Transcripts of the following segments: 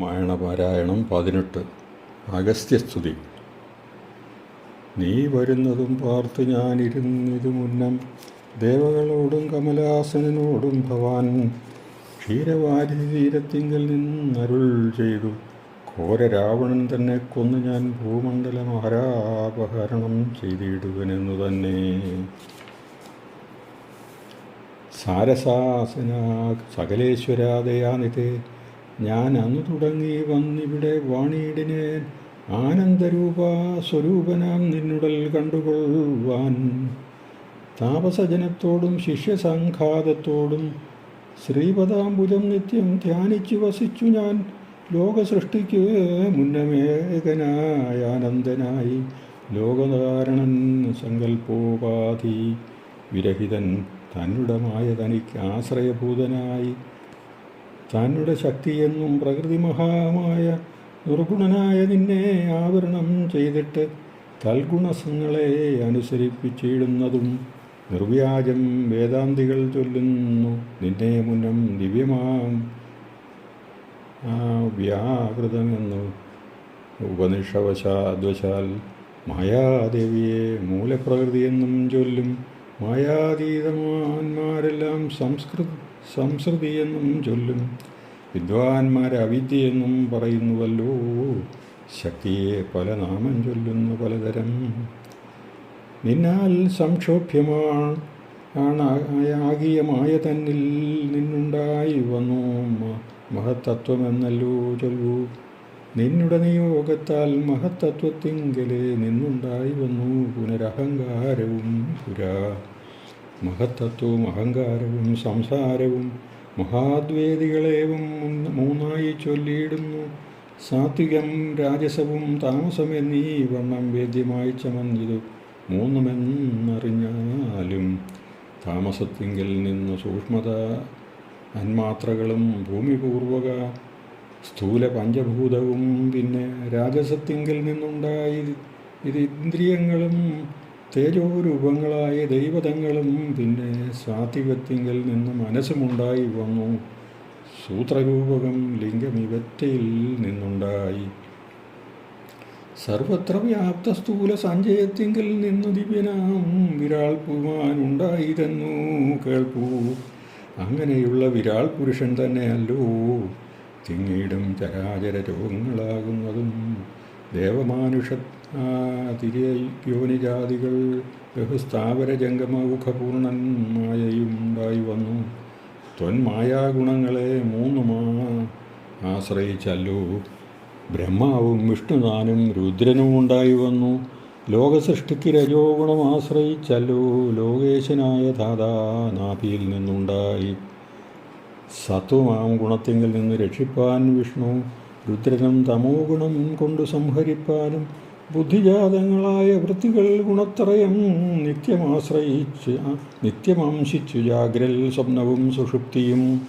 രാമായണ പാരായണം പതിനെട്ട്. അഗസ്ത്യസ്തുതി. നീ വരുന്നതും പാർത്ത് ഞാനിരുന്നിതു മുന്നം ദേവകളോടും കമലാസനോടും ഭവാൻ. ക്ഷീരവാരി തീരത്തിങ്കൽ നിന്നരുൾ ചെയ്തു. ഘോര രാവണൻ തന്നെ കൊന്നു ഞാൻ ഭൂമണ്ഡലമഹാരാപഹരണം ചെയ്തിടുവനെന്നു തന്നെ സാരസാസന സകലേശ്വരാദയാനിതേ ഞാൻ അന്നു തുടങ്ങി വന്നിവിടെ വാണിയിടിനെ ആനന്ദരൂപ സ്വരൂപനാം നിന്നുടൽ കണ്ടുകൊള്ളുവാൻ. താപസജനത്തോടും ശിഷ്യസംഘാതത്തോടും ശ്രീപദാംബുജം നിത്യം ധ്യാനിച്ചു വസിച്ചു ഞാൻ. ലോകസൃഷ്ടിക്ക് മുന്നമേകനായ ആനന്ദനായി ലോകധാരണൻ സങ്കല്പോപാധി വിരഹിതൻ തന്നുടമായ തനിക്ക് ആശ്രയഭൂതനായി തന്നുടെ ശക്തിയെന്നും പ്രകൃതി മഹാമായ നിർഗുണനായ നിന്നെ ആവരണം ചെയ്തിട്ട് തൽഗുണസങ്ങളെ അനുസരിപ്പിച്ചിടുന്നതും നിർവ്യാജം വേദാന്തികൾ ചൊല്ലുന്നു. നിന്നെ മുന്നം ദിവ്യമാം. വ്യാകൃതമെന്നു ഉപനിഷവശാദ്വശാൽ മായാദേവിയെ മൂലപ്രകൃതിയെന്നും ചൊല്ലും മായാതീതമാന്മാരെല്ലാം സംസ്കൃത സംസ്കൃതിയെന്നും ചൊല്ലും. വിദ്വാൻമാരെ അവിദ്യയെന്നും പറയുന്നുവല്ലോ. ശക്തിയെ പല നാമം ചൊല്ലുന്നു പലതരം. നിന്നാൽ സംക്ഷോഭ്യമാണ് ആകീയമായ തന്നിൽ നിന്നുണ്ടായി വന്നു. മഹത്തത്വമെന്നല്ലോ ചൊല്ലൂ. നിന്നുടെ നിയോഗത്താൽ മഹത്തത്വത്തിങ്കലെ നിന്നുണ്ടായി വന്നു. പുനരഹങ്കാരവും പുരാ മഹത്തത്വവും അഹങ്കാരവും സംസാരവും മഹാദ്വേദികളേവും മൂന്നായി ചൊല്ലിയിടുന്നു. സാത്വികം രാജസവും താമസമെന്നീ വണ്ണം വേദ്യമായി ചമഞ്ഞിതു. മൂന്നുമെന്നറിഞ്ഞാലും താമസത്തിങ്കിൽ നിന്ന് സൂക്ഷ്മത അന്മാത്രകളും ഭൂമിപൂർവക സ്ഥൂല പഞ്ചഭൂതവും പിന്നെ രാജസത്തിങ്കിൽ നിന്നുണ്ടായി ഇത് ഇന്ദ്രിയങ്ങളും തേജോരൂപങ്ങളായ ദൈവതങ്ങളും പിന്നെ സ്വാതികത്തിങ്കൽ നിന്ന് മനസ്സുമുണ്ടായി വന്നു. സൂത്രരൂപകം ലിംഗമിവറ്റയിൽ നിന്നുണ്ടായി. സർവത്ര വ്യാപ്ത സ്ഥൂല സഞ്ചയത്തിങ്കിൽ നിന്നു ദിവ്യനാം വിരാൾ പുമാനുണ്ടായിരുന്നു കേൾപ്പൂ. അങ്ങനെയുള്ള വിരാൾ പുരുഷൻ തന്നെയല്ലോ. തിങ്ങീടും ചരാചര രോഗങ്ങളാകുന്നതും ദേവമാനുഷ തിരയോനിജാതികൾ ബഹുസ്ഥാപര ജംഗമൗഖപൂർണൻ മായയും ഉണ്ടായി വന്നു. ത്വന്മായാഗുണങ്ങളെ മൂന്നുമാ ആശ്രയിച്ചല്ലോ. ബ്രഹ്മാവും വിഷ്ണുദാനും രുദ്രനും ഉണ്ടായി വന്നു. ലോകസൃഷ്ടിക്ക് രജോ ഗുണം ആശ്രയിച്ചല്ലോ. ലോകേശനായ ദാദാ നാഭിയിൽ നിന്നുണ്ടായി. സത്വമാം ഗുണത്തിങ്കിൽ നിന്ന് രക്ഷിപ്പാൻ വിഷ്ണു രുദ്രനും തമോ ഗുണം കൊണ്ട് സംഹരിപ്പാനും ബുദ്ധിജാതങ്ങളായ വൃത്തികൾ ഗുണത്രയം നിത്യമാശ്രയിച്ച് നിത്യമാംശിച്ചു ജാഗ്രൽ സ്വപ്നവും സുഷുപ്തിയും.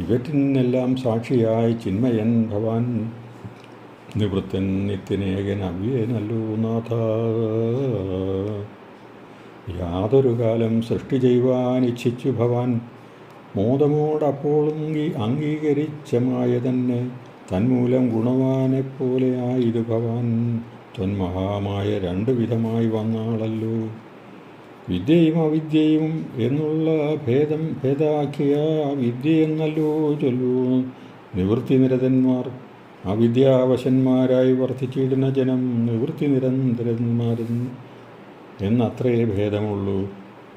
ഇവറ്റിനെല്ലാം സാക്ഷിയായി ചിന്മയൻ ഭവാൻ. നിവൃത്തൻ നിത്യനേകൻ അവ്യനല്ലോ നാഥ. യാതൊരു കാലം സൃഷ്ടി ചെയ്യുവാൻ ഇച്ഛിച്ചു ഭവാൻ. മോദമോടപ്പോളും അംഗീകരിച്ച തന്നെ തന്മൂലം ഗുണവാനെപ്പോലെയായിരു ഭവാൻ. ത്വന്മഹാമായ രണ്ടു വിധമായി വന്നാളല്ലോ. വിദ്യയും അവിദ്യയും എന്നുള്ള ഭേദം ഭേദാക്കിയ വിദ്യയെന്നല്ലോ ചൊല്ലൂ. നിവൃത്തി നിരതന്മാർ അവിദ്യാവശന്മാരായി വർദ്ധിച്ചിടുന്ന ജനം നിവൃത്തി നിരന്തരന്മാരും എന്നത്രേ ഭേദമുള്ളൂ.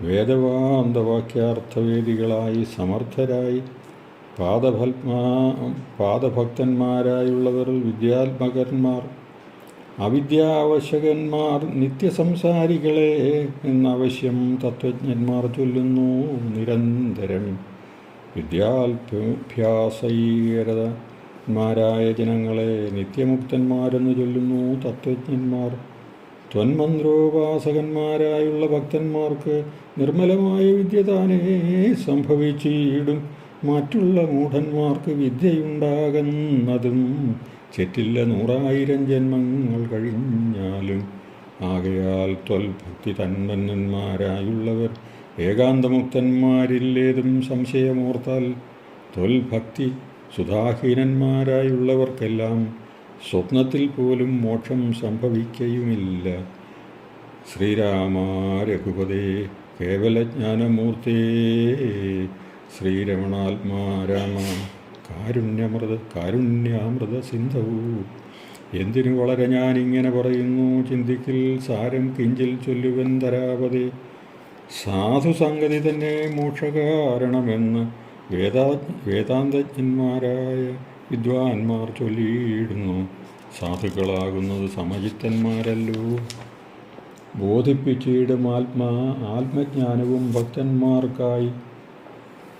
വേദവാന്തവാക്യാർത്ഥവേദികളായി സമർത്ഥരായി പാദഭത്മാ പാദഭക്തന്മാരായുള്ളവർ വിദ്യാത്മകന്മാർ അവിദ്യാവശകന്മാർ നിത്യസംസാരികളെ എന്നാവശ്യം തത്വജ്ഞന്മാർ ചൊല്ലുന്നു നിരന്തരം. വിദ്യാഭ്യാസൈകരന്മാരായ ജനങ്ങളെ നിത്യമുക്തന്മാരെന്ന് ചൊല്ലുന്നു തത്വജ്ഞന്മാർ. ത്വന്മന്ത്രോപാസകന്മാരായുള്ള ഭക്തന്മാർക്ക് നിർമ്മലമായ വിദ്യ താനേ സംഭവിച്ചിടും. മറ്റുള്ള മൂഢന്മാർക്ക് വിദ്യയുണ്ടാകുന്നതും ചെറ്റില്ല നൂറായിരം ജന്മങ്ങൾ കഴിഞ്ഞാലും. ആകയാൽ ത്വൽഭക്തി തന്മന്നന്മാരായുള്ളവർ ഏകാന്തമുക്തന്മാരില്ലേതും സംശയമോർത്താൽ. ത്വൽഭക്തി സുധാഹീനന്മാരായുള്ളവർക്കെല്ലാം സ്വപ്നത്തിൽ പോലും മോക്ഷം സംഭവിക്കയുമില്ല. ശ്രീരാമ രഘുപതേ കേവലജ്ഞാനമൂർത്തേ ശ്രീരമണാത്മാ രാമ കാരുണ്യമൃത കാരുണ്യാമൃത സിന്ധു. എന്തിനു വളരെ ഞാനിങ്ങനെ പറയുന്നു? ചിന്തിക്കിൽ സാരം കിഞ്ചിൽ ചൊല്ലുവൻ സാധു സാധുസംഗതി തന്നെ മോക്ഷകാരണമെന്ന് വേദാ വേദാന്തജ്ഞന്മാരായ വിദ്വാൻമാർ ചൊല്ലിയിടുന്നു. സാധുക്കളാകുന്നത് സമചിത്തന്മാരല്ലോ. ബോധിപ്പിച്ചിടും ആത്മാ ആത്മജ്ഞാനവും ഭക്തന്മാർക്കായി.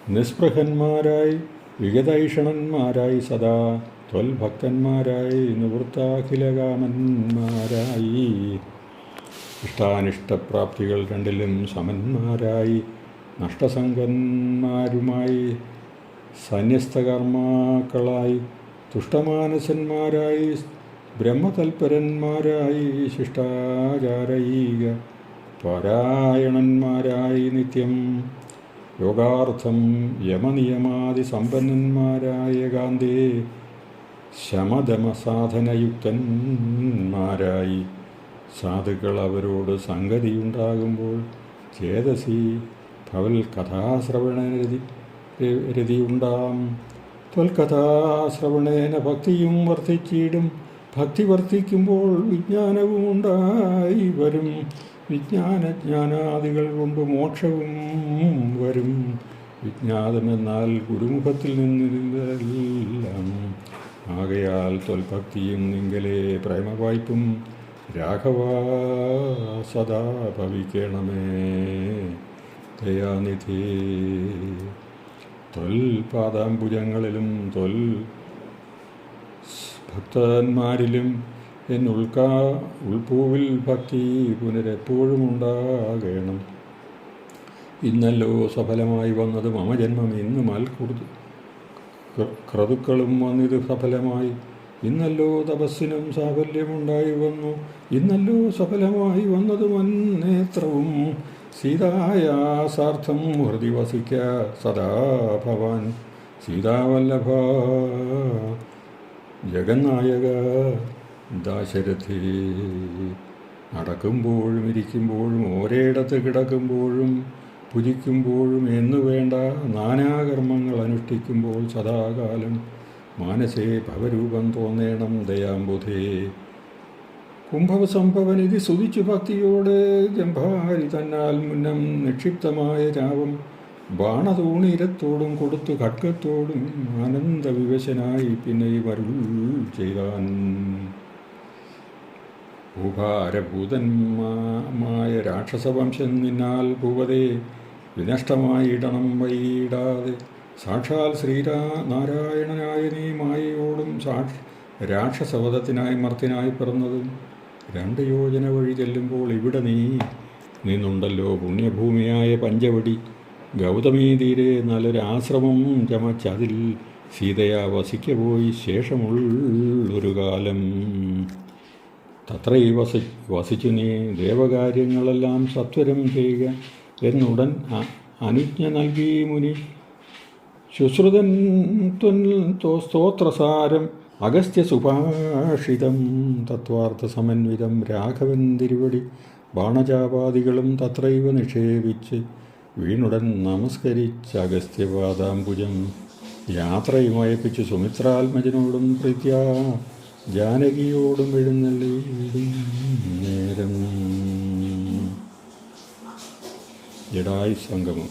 നിസ്പൃഹന്മാരായി വിഗതൈഷണന്മാരായി സദാ ത്വൽഭക്തന്മാരായി നിവൃത്താഖിലകാമന്മാരായി. ഇഷ്ടാനിഷ്ടപ്രാപ്തികൾ രണ്ടിലും സമന്മാരായി. നഷ്ടസംഗന്മാരുമായി സന്യസ്തകർമാക്കളായി. തുഷ്ടമാനസന്മാരായി ബ്രഹ്മതൽപരന്മാരായി. ശിഷ്ടാചാരൈക പാരായണന്മാരായി നിത്യം യോഗാർത്ഥം യമനിയമാതി സമ്പന്നന്മാരായ ഗാന്ധേ ശമദമസാധനയുക്തന്മാരായി സാധുക്കൾ അവരോട് സംഗതിയുണ്ടാകുമ്പോൾ ചേതസി ഭവൽ കഥാശ്രവണരതി രതിയുണ്ടാം ത്വൽകഥാശ്രവണേന ഭക്തിയും വർദ്ധിച്ചിടും. ഭക്തി വർദ്ധിക്കുമ്പോൾ വിജ്ഞാനവും ഉണ്ടായി വരും. വിജ്ഞാനജ്ഞാനാദികൾ കൊണ്ട് മോക്ഷവും വരും. വിജ്ഞാതമെന്നാൽ ഗുരുമുഖത്തിൽ നിന്നിരുന്നെല്ലാം ആകയാൽ തൊൽഭക്തിയും നിങ്കലെ പ്രേമവായ്പും രാഘവ സദാ ഭവിക്കണമേ. ദയാനിധി. തൊൽ പാദാംബുജങ്ങളിലും തൊൽ ഭക്തന്മാരിലും എൻ ഉൾക്കാ ഉൾപൂവിൽ ഭക്തി പുനരെപ്പോഴും ഉണ്ടാകണം. ഇന്നല്ലോ സഫലമായി വന്നത് മമ ജന്മം ഇന്ന് മൽക്കുറുതി ക്രതുക്കളും വന്നിത് സഫലമായി. ഇന്നല്ലോ തപസ്സിനും സാഫല്യമുണ്ടായി വന്നു. ഇന്നല്ലോ സഫലമായി വന്നത് മന്നേത്രവും സീതായാസാർത്ഥം ഹൃദി വസിക്ക സദാ ഭവാൻ. സീതാവല്ലഭ ജഗന്നായക ദാശരഥി. നടക്കുമ്പോഴും ഇരിക്കുമ്പോഴും ഒരേടത്ത് കിടക്കുമ്പോഴും പുരിക്കുമ്പോഴും എന്നു വേണ്ട നാനാകർമ്മങ്ങൾ അനുഷ്ഠിക്കുമ്പോൾ സദാകാലം മാനസേ ഭവരൂപം തോന്നേണം ദയാംബുധേ. കുംഭവസംഭവൻ ഇത് സുതിച്ചു ഭക്തിയോടെ ജംഭാരി തന്നാൽ മുന്നം നിക്ഷിപ്തമായ രാവം ബാണതൂണീരത്തോടും കൊടുത്തു ഖഡ്ഗത്തോടും ആനന്ദവിവശനായി പിന്നെ വരുൾ ചെയ്താൻ. ഭൂഭാരഭൂതന്മായ രാക്ഷസവംശം നിന്നാൽ ഭൂവതേ വിനഷ്ടമായിടണം വൈടാതെ സാക്ഷാൽ ശ്രീരാ നീ മായയോടും സാക്ഷ രാക്ഷസവധത്തിനായി മർത്തിനായി പിറന്നതും രണ്ട് യോജന വഴി ചെല്ലുമ്പോൾ ഇവിടെ നീ നിന്നുണ്ടല്ലോ പുണ്യഭൂമിയായ പഞ്ചവടി. ഗൗതമീ തീരെ നല്ലൊരാശ്രമം ചമച്ചതിൽ സീതയാ വസിക്കപോയി ശേഷമുള്ളൊരു കാലം തത്രൈ വസി വസിച്ചു നീ ദേവകാര്യങ്ങളെല്ലാം സത്വരം ചെയ്യുക എന്നുടൻ അനുജ്ഞ നൽകി മുനി. ശുശ്രുതൻ സ്തോത്രസാരം അഗസ്ത്യ സുഭാഷിതം തത്വാർത്ഥ സമന്വിതം രാഘവൻ തിരുവടി ബാണചാപാദികളും തത്രൈവ നിക്ഷേപിച്ച് വീണുടൻ നമസ്കരിച്ച് അഗസ്ത്യപാദാംബുജം യാത്രയുമയപ്പിച്ച് സുമിത്രാത്മജനോടും പ്രീത്യ ജാനകിയോടും എഴുന്നേരം നേരം. ജഡായി സംഗമം.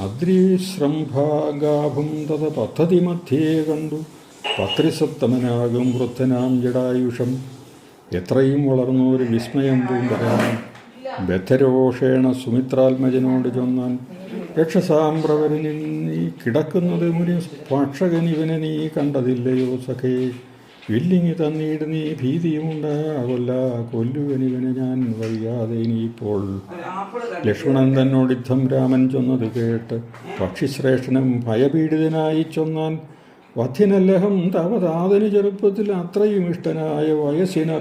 അദ്രീശ്രംഭാഗാഭം തത പദ്ധതി മധ്യേ കണ്ടു. പത്രിസപ്തമനാകും വൃദ്ധനാം ജഡായുഷം. എത്രയും വളർന്നൊരു വിസ്മയം പൂണ്ടരാൻ ബദ്ധരോഷേണ സുമിത്രാത്മജനോട് ചൊന്നാൻ രക്ഷസാമ്പ്രവരനിൽ നീ കിടക്കുന്നത് മുനി ഭക്ഷകൻ ഇവനെ നീ കണ്ടതില്ലയോ സഖേ വില്ലിങ്ങി തന്നീട് നീ ഭീതിയുമുണ്ട്. ഭീതിയുമുണ്ടാകൊല്ല കൊല്ലുവനിവനെ ഞാൻ വയ്യാതെ ഇനിയിപ്പോൾ. ലക്ഷ്മണൻ തന്നോട് യുദ്ധം രാമൻ ചൊന്നത് കേട്ട് പക്ഷിശ്രേഷ്ഠനും ഭയപീഡിതനായി ചൊന്നാൻ വധ്യനല്ലഹം തവതാതന് ചെറുപ്പത്തിൽ അത്രയും ഇഷ്ടനായ വയസ്സിനറിഞ്ഞാലും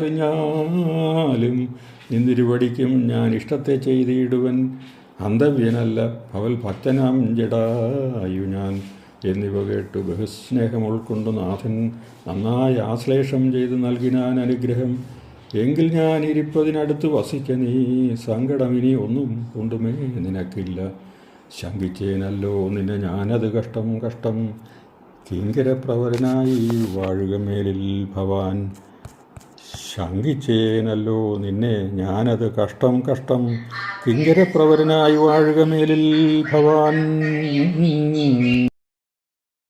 നിന്നിരുപടിക്കും ഞാൻ ഇഷ്ടത്തെ ചെയ്തിടുവൻ. അന്തവ്യനല്ല അവൽ ഭക്തനാം ജഡായു ഞാൻ എന്നിവ കേട്ടു ബഹുസ്നേഹം ഉൾക്കൊണ്ടു നാഥൻ നന്നായി ആശ്ലേഷം ചെയ്ത് നൽകിനാൻ അനുഗ്രഹം. എങ്കിൽ ഞാൻ ഇരിപ്പതിനടുത്ത് വസിക്ക നീ സങ്കടം ഇനി ഒന്നും കൊണ്ടുമേ നിനക്കില്ല. ശങ്കിച്ചേനല്ലോ നിന്നെ ഞാനത് കഷ്ടം കഷ്ടം. കിങ്കരപ്രവരനായി വാഴുകമേലിൽ ഭവാൻ. ശങ്കിച്ചേനല്ലോ നിന്നെ ഞാനത് കഷ്ടം കഷ്ടം. കിങ്കരപ്രവരനായി വാഴുക മേലിൽ ഭവാൻ.